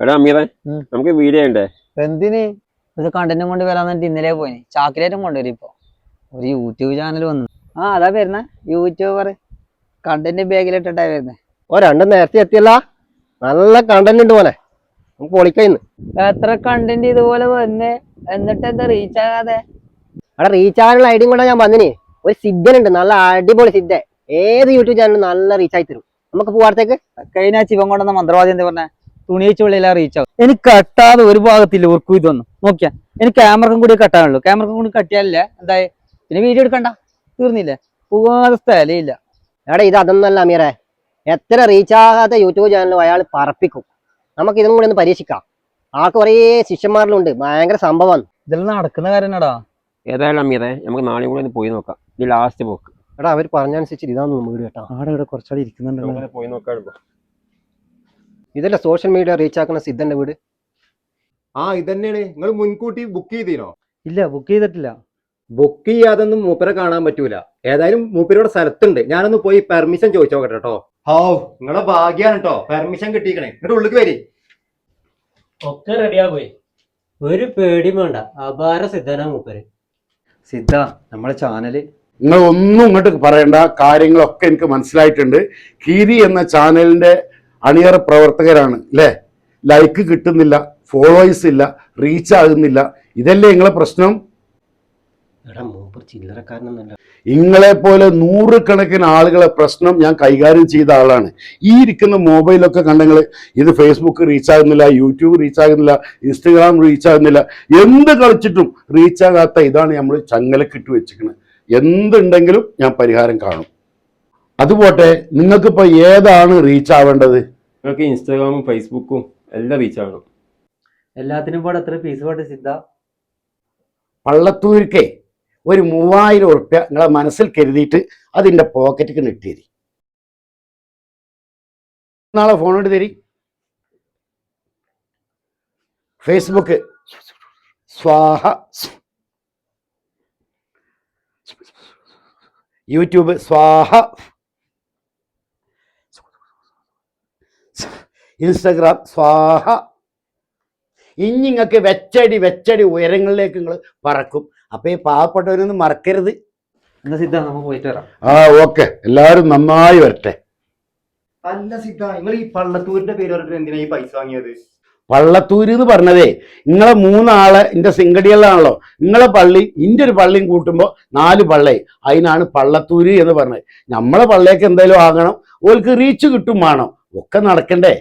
എടാ അമീറെ ഉം. നമുക്ക് വീഡിയോ ഉണ്ടേ എന്തിന്? ഇത് കണ്ടന്റും കൊണ്ട് വരാൻ വേണ്ടി ഇന്നലെ പോയി. ചാക്കിലേറ്റം കൊണ്ടുവരും ഇപ്പൊ. ഒരു യൂട്യൂബ് ചാനൽ വന്നു. ആ അതാ വരുന്ന. യൂട്യൂബർ കണ്ടന്റ് ബാഗിലിട്ടാ വരുന്നേ. ഓ രണ്ടും നേരത്തെ എത്തിയല്ല. നല്ല കണ്ടന്റ് ഉണ്ട് പോലെ നമുക്ക് പൊളിക്കയിന്ന് എത്ര കണ്ടന്റ് ഇതുപോലെ വന്ന്? എന്നിട്ട് എന്താ റീച്ച് ആകാതെ? അവിടെ റീച്ച് ആകാനുള്ള ഐഡിയും കൂടെ ഞാൻ വന്നിന്. ഒരു സിദ്ധനുണ്ട് നല്ല അടിപൊളി സിദ്ധ ഏത് യൂട്യൂബ് ചാനലും നല്ല റീച്ച് ആയി തരും. നമുക്ക് പോവാടത്തേക്ക് കഴിഞ്ഞ ശിവൻ കൊണ്ടുവന്ന മന്ത്രവാദി എന്താ പറഞ്ഞ? തുണിയിച്ചുള്ളിലാ റീച്ച് ആവും. എനിക്ക് കട്ടാതെ ഒരു ഭാഗത്തില്ല ഉറക്കും ഇതൊന്നും നോക്കിയാ എനിക്ക് ക്യാമറക്കും കൂടി കട്ടാനുള്ളൂ ക്യാമറക്കും കൂടി കട്ടിയാലല്ലേ. എന്തായി? പിന്നെ വീഡിയോ എടുക്കണ്ട. തീർന്നില്ലേ? പോകാതെ സ്ഥലമില്ല. എടാ ഇത് അതൊന്നല്ല അമീറെ. എത്ര റീച്ച് ആകാത്ത യൂട്യൂബ് ചാനലും അയാൾ പറപ്പിക്കും. നമുക്ക് ഇതും കൂടി ഒന്ന് പരീക്ഷിക്കാം. ആൾക്ക് കുറേ ശിഷ്യന്മാരിലുണ്ട്. ഭയങ്കര സംഭവമാണ് ഇതെല്ലാം നടക്കുന്ന കാര്യം ഏതായാലും അമീറെ നമുക്ക് നാളെ കൂടെ ഒന്ന് പോയി നോക്കാം. ഇത് ലാസ്റ്റ് പോക്ക് എടാ അവർ പറഞ്ഞനുസരിച്ച് ഇതാന്ന് വീട് കേട്ടോ ആടെ ഇവിടെ കുറച്ചാൾ ഇരിക്കുന്നുണ്ടല്ലോ പോയി നോക്കാം ഇതല്ല സോഷ്യൽ മീഡിയ റീച്ച് ആക്കുന്ന സിദ്ധന്റെ വീട്? ആ ഇതന്നെയാണ്. നിങ്ങൾ മുൻകൂട്ടി ബുക്ക് ചെയ്തീനോ? ഇല്ല ബുക്ക് ചെയ്തിട്ടില്ല. ബുക്ക് ചെയ്യാതൊന്നും മൂപ്പരെ കാണാൻ പറ്റൂല. ഏതായാലും മൂപ്പരോട് സ്ഥലത്തുണ്ട്. ഞാനൊന്ന് പോയി പെർമിഷൻ ചോദിച്ചു നോക്കട്ടെ കേട്ടോ ഹോ നിങ്ങളെ ഭാഗ്യാണ് കേട്ടോ പെർമിഷൻ കിട്ടിക്കണേ എന്നിട്ട് ഉള്ളിക്ക് വരി. ഒക്കെ റെഡിയാ പോയി ഒരു പേടി വേണ്ട. അപാര സിദ്ധന മൂപ്പര്. സിദ്ധ നമ്മളെ ചാനൽ നിങ്ങൾ ഒന്നും ഇങ്ങോട്ട് പറയണ്ട. കാര്യങ്ങളൊക്കെ എനിക്ക് മനസ്സിലായിട്ടുണ്ട്. കീരി എന്ന ചാനലിന്റെ അണിയറ പ്രവർത്തകരാണ് അല്ലേ ലൈക്ക് കിട്ടുന്നില്ല ഫോളോവേഴ്സ് ഇല്ല റീച്ച് ആകുന്നില്ല. ഇതല്ലേ നിങ്ങളെ പ്രശ്നം? ഇങ്ങളെ പോലെ നൂറുകണക്കിന് ആളുകളെ പ്രശ്നം ഞാൻ കൈകാര്യം ചെയ്ത ആളാണ്. ഈ ഇരിക്കുന്ന മൊബൈലൊക്കെ കണ്ടെങ്കിൽ ഇത് ഫേസ്ബുക്ക് റീച്ച് ആകുന്നില്ല യൂട്യൂബ് റീച്ച് ആകുന്നില്ല ഇൻസ്റ്റഗ്രാം റീച്ച് ആകുന്നില്ല. എന്ത് കളിച്ചിട്ടും റീച്ച് ആകാത്ത ഇതാണ് നമ്മൾ ചങ്ങലക്കിട്ട് വെച്ചിരിക്കുന്നത് എന്തുണ്ടെങ്കിലും ഞാൻ പരിഹാരം കാണും. അതുപോട്ടെ നിങ്ങൾക്കിപ്പോ ഏതാണ് റീച്ച് ആവേണ്ടത്? നിങ്ങൾക്ക് ഇൻസ്റ്റാഗ്രാമും ഫേസ്ബുക്കും എല്ലാം റീച്ച് ആവണം. എല്ലാത്തിനും പാടെ എത്ര ഫീസ് പാട്ട് സിദ്ധ? പള്ളത്തൂർക്കേ ഒരു മൂവായിരം ഉറുപ്യ നിങ്ങളെ മനസ്സിൽ കരുതിയിട്ട് അതിന്റെ പോക്കറ്റിക്ക് നെട്ടിയതി. നാളെ ഫോൺ എടുത്ത് തരി. ഫേസ്ബുക്ക് സ്വാഹ. യൂട്യൂബ് സ്വാഹ. ഇൻസ്റ്റഗ്രാം സ്വാഹ. ഇനി നിങ്ങൾക്ക് വെച്ചടി വെച്ചടി ഉയരങ്ങളിലേക്ക് നിങ്ങൾ പറക്കും. അപ്പൊ ഈ പാവപ്പെട്ടവരൊന്നും മറക്കരുത്. എന്നാ സിദ്ധ നമുക്ക് പോയിട്ട് വരാം. ആ ഓക്കെ. എല്ലാരും നന്നായി വരട്ടെ. അല്ല സിദ്ധ നിങ്ങൾ ഈ പള്ളത്തൂരിന്റെ പേര് പറഞ്ഞിട്ട് എന്തിനാ ഈ പൈസ വാങ്ങിയത്? പള്ളത്തൂര് എന്ന് പറഞ്ഞതേ നിങ്ങളെ മൂന്നാളെ എന്റെ സിംഗടികളിലാണല്ലോ നിങ്ങളെ പള്ളി ഇന്റെ ഒരു പള്ളിയും കൂട്ടുമ്പോൾ നാല് പള്ളി അതിനാണ് പള്ളത്തൂര് എന്ന് പറഞ്ഞത്. നമ്മളെ പള്ളിയൊക്കെ എന്തായാലും ആകണം. ഓൾക്ക് റീച്ച് കിട്ടും വേണം. ഒക്കെ നടക്കണ്ടേ?